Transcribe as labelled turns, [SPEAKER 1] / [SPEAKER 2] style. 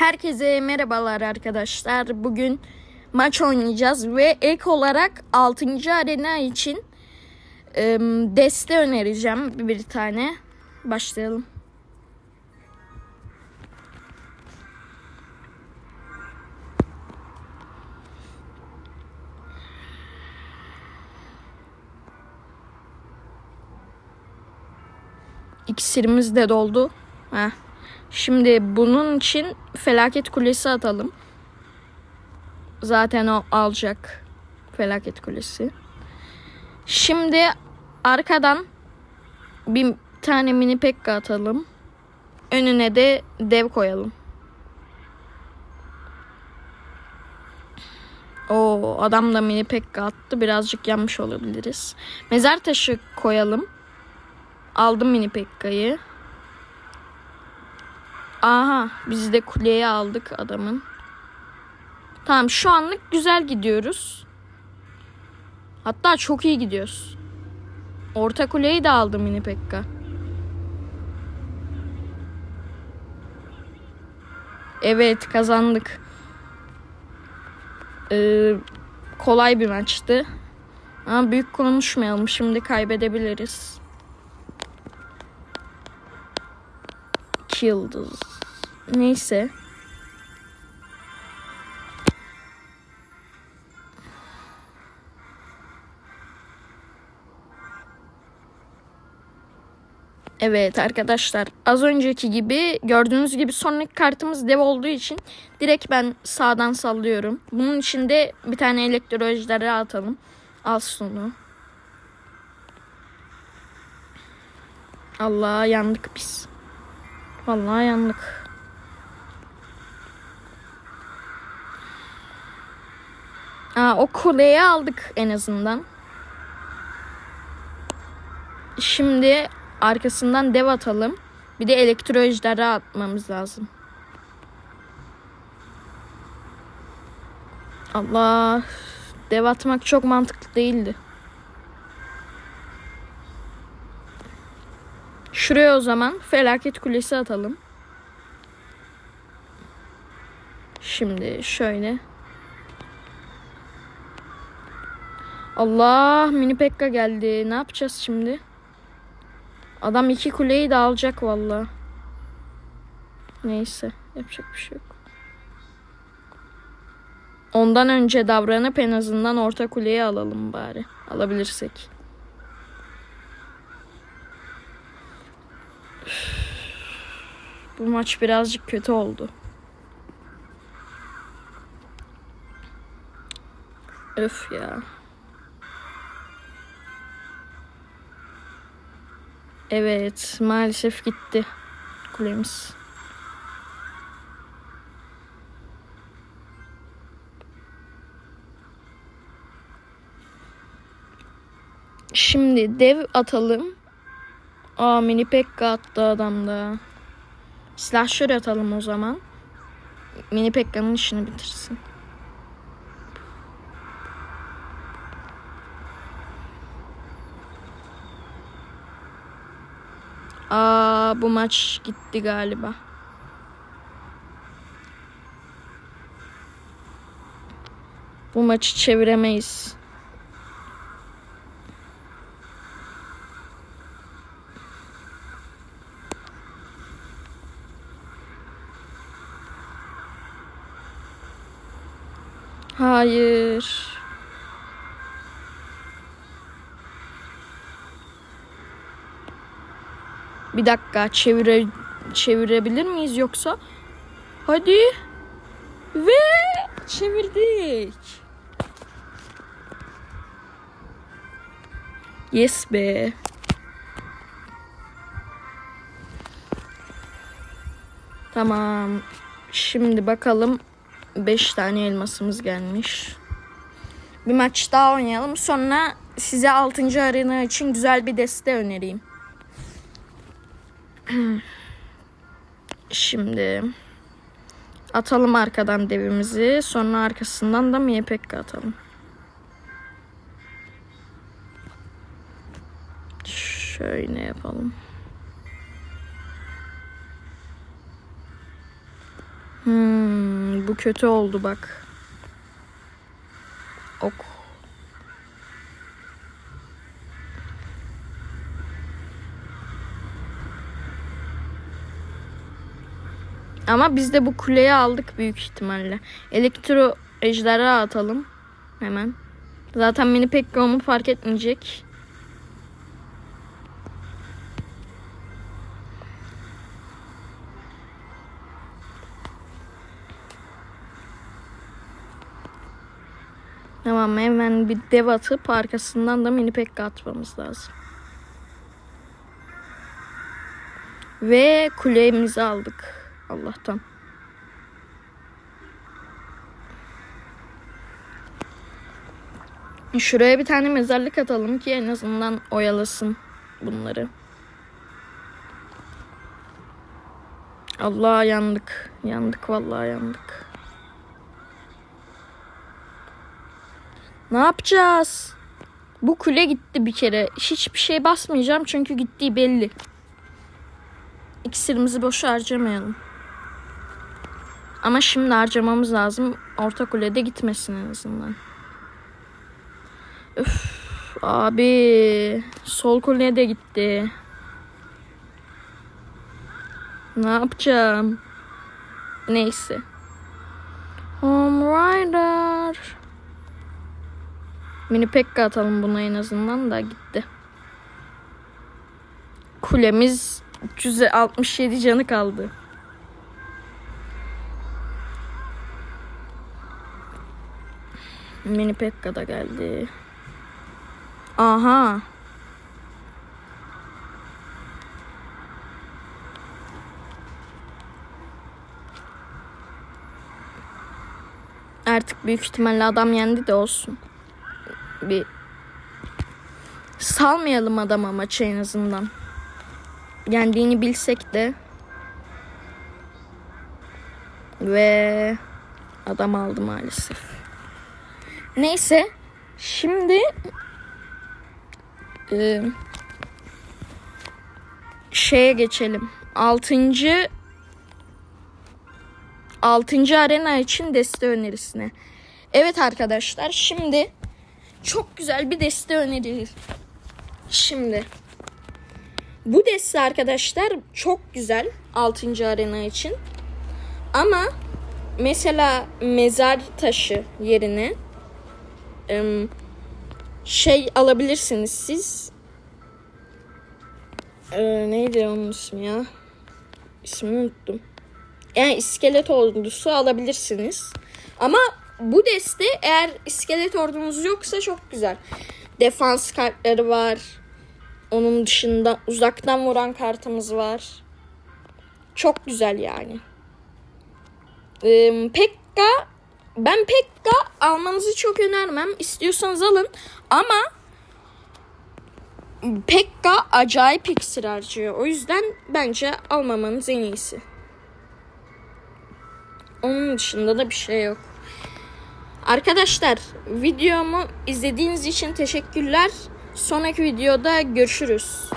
[SPEAKER 1] Herkese merhabalar arkadaşlar. Bugün maç oynayacağız ve ek olarak 6. arena için e, deste önereceğim bir tane. Başlayalım. İksirimiz de doldu. Heh. Şimdi bunun için felaket kulesi atalım. Zaten o alacak felaket kulesi. Şimdi arkadan bir tane mini pekka atalım. Önüne de dev koyalım. O adam da mini pekka attı. Birazcık yanmış olabiliriz. Mezar taşı koyalım. Aldım mini pekkayı. Aha biz de kuleye aldık adamın. Tamam şu anlık güzel gidiyoruz. Hatta çok iyi gidiyoruz. Orta kuleyi de aldım mini pekka. Evet kazandık. Ee, kolay bir maçtı. Ama büyük konuşmayalım. Şimdi kaybedebiliriz. İki yıldız. Neyse. Evet arkadaşlar az önceki gibi gördüğünüz gibi sonraki kartımız dev olduğu için direkt ben sağdan sallıyorum. Bunun için de bir tane elektro ejderi atalım. Al sonu. Allah yandık biz. Vallahi yandık. Aa, o kuleyi aldık en azından. Şimdi arkasından dev atalım. Bir de elektro ejderi atmamız lazım. Allah. Dev atmak çok mantıklı değildi. Şuraya o zaman felaket kulesi atalım. Şimdi şöyle. Allah mini pekka geldi. Ne yapacağız şimdi? Adam iki kuleyi de alacak valla. Neyse yapacak bir şey yok. Ondan önce davranıp en azından orta kuleyi alalım bari. Alabilirsek. Bu maç birazcık kötü oldu. Öf ya. Evet, maalesef gitti kulemiz. Şimdi dev atalım. Aa mini pekka attı adam da. Slasher atalım o zaman. Mini Pekka'nın işini bitirsin. Aa bu maç gitti galiba. Bu maçı çeviremeyiz. Hayır. Bir dakika çevire çevirebilir miyiz yoksa? Hadi. Ve çevirdik. Yes be. Tamam. Şimdi bakalım 5 tane elmasımız gelmiş. Bir maç daha oynayalım. Sonra size 6. arena için güzel bir deste önereyim. Şimdi atalım arkadan devimizi. Sonra arkasından da Miepekka atalım. Şöyle yapalım. Hmm. bu kötü oldu bak. Ama biz de bu kuleyi aldık büyük ihtimalle. Elektro ejderha atalım. Hemen. Zaten mini Pekka onu fark etmeyecek. Tamam hemen bir dev atıp arkasından da mini Pekka atmamız lazım. Ve kulemizi aldık. Allah'tan. Şuraya bir tane mezarlık atalım ki en azından oyalasın bunları. Allah yandık. Yandık vallahi yandık. Ne yapacağız? Bu kule gitti bir kere. Hiçbir şey basmayacağım çünkü gittiği belli. İksirimizi boşa harcamayalım. Ama şimdi harcamamız lazım. Orta kulede gitmesin en azından. Üf, abi sol kuleye de gitti. Ne yapacağım? Neyse. Home Rider. Mini Pekka atalım buna en azından da gitti. Kulemiz 367 canı kaldı. Mini Pekka da geldi. Aha. Artık büyük ihtimalle adam yendi de olsun. Bir salmayalım adama maçı en azından. Yendiğini bilsek de. Ve adam aldı maalesef. Neyse. Şimdi e, şeye geçelim. Altıncı altıncı arena için deste önerisine. Evet arkadaşlar şimdi çok güzel bir deste öneri. Şimdi bu deste arkadaşlar çok güzel 6. arena için. Ama mesela mezar taşı yerine şey alabilirsiniz siz. Ee, neydi onun ismi ya? İsmini unuttum. Yani iskelet ordusu alabilirsiniz. Ama bu deste eğer iskelet ordunuz yoksa çok güzel. Defans kartları var. Onun dışında uzaktan vuran kartımız var. Çok güzel yani. Ee, Pekka ben Pekka almanızı çok önermem. İstiyorsanız alın ama Pekka acayip iksir harcıyor. O yüzden bence almamanız en iyisi. Onun dışında da bir şey yok. Arkadaşlar videomu izlediğiniz için teşekkürler. Sonraki videoda görüşürüz.